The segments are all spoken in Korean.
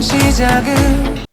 시작을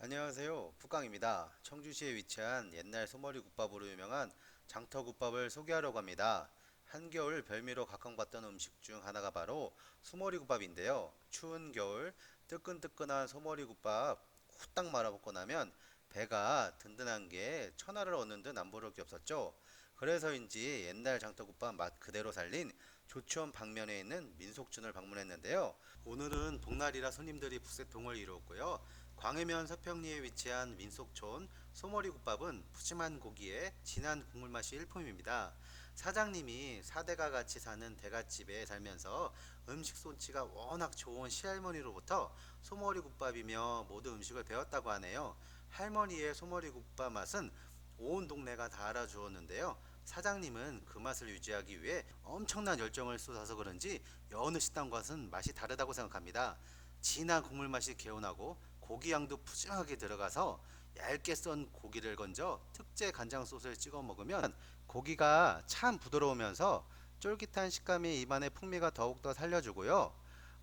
안녕하세요. 푸깡입니다. 청주시에 위치한 옛날 소머리 국밥으로 유명한 장터국밥을 소개하려고 합니다. 한겨울 별미로 각광받던 음식 중 하나가 바로 소머리 국밥인데요. 추운 겨울 뜨끈뜨끈한 소머리 국밥 후딱 말아먹고 나면 배가 든든한 게 천하를 얻는 듯 남부를 게 없었죠. 그래서인지 옛날 장터국밥 맛 그대로 살린 조치원 방면에 있는 민속촌을 방문했는데요. 오늘은 복날이라 손님들이 북새통을 이루었고요. 광해면 서평리에 위치한 민속촌 소머리국밥은 푸짐한 고기에 진한 국물 맛이 일품입니다. 사장님이 사대가 같이 사는 대갓집에 살면서 음식 솜치가 워낙 좋은 시할머니로부터 소머리국밥이며 모든 음식을 배웠다고 하네요. 할머니의 소머리국밥 맛은 온 동네가 다 알아주었는데요. 사장님은 그 맛을 유지하기 위해 엄청난 열정을 쏟아서 그런지 여느 식당과는 맛이 다르다고 생각합니다. 진한 국물 맛이 개운하고 고기 양도 푸짐하게 들어가서 얇게 썬 고기를 건져 특제 간장 소스에 찍어 먹으면 고기가 참 부드러우면서 쫄깃한 식감이 입안의 풍미가 더욱더 살려주고요.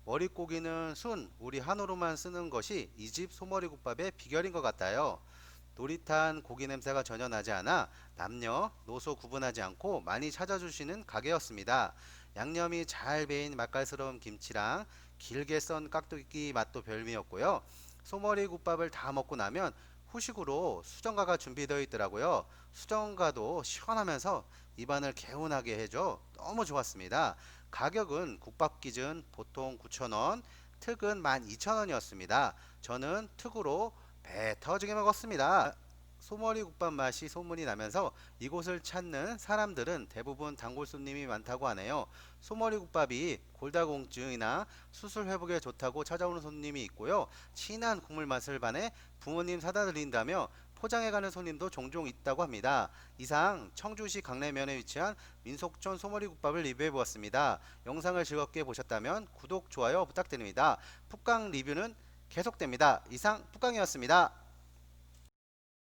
머릿고기는 순 우리 한우로만 쓰는 것이 이 집 소머리국밥의 비결인 것 같아요. 노릿한 고기 냄새가 전혀 나지 않아 남녀, 노소 구분하지 않고 많이 찾아주시는 가게였습니다. 양념이 잘 배인 맛깔스러운 김치랑 길게 썬 깍두기 맛도 별미였고요. 소머리 국밥을 다 먹고 나면 후식으로 수정가가 준비되어 있더라고요. 수정가도 시원하면서 입안을 개운하게 해줘 너무 좋았습니다. 가격은 국밥 기준 보통 9,000원, 특은 12,000원이었습니다. 저는 특으로 배 터지게 먹었습니다. 소머리 국밥 맛이 소문이 나면서 이곳을 찾는 사람들은 대부분 단골 손님이 많다고 하네요. 소머리 국밥이 골다공증이나 수술 회복에 좋다고 찾아오는 손님이 있고요. 진한 국물 맛을 반해 부모님 사다 드린다며 포장해 가는 손님도 종종 있다고 합니다. 이상 청주시 강내면에 위치한 민속촌 소머리 국밥을 리뷰해 보았습니다. 영상을 즐겁게 보셨다면 구독, 좋아요 부탁드립니다. 푹강 리뷰는 계속됩니다. 이상 푹강이었습니다.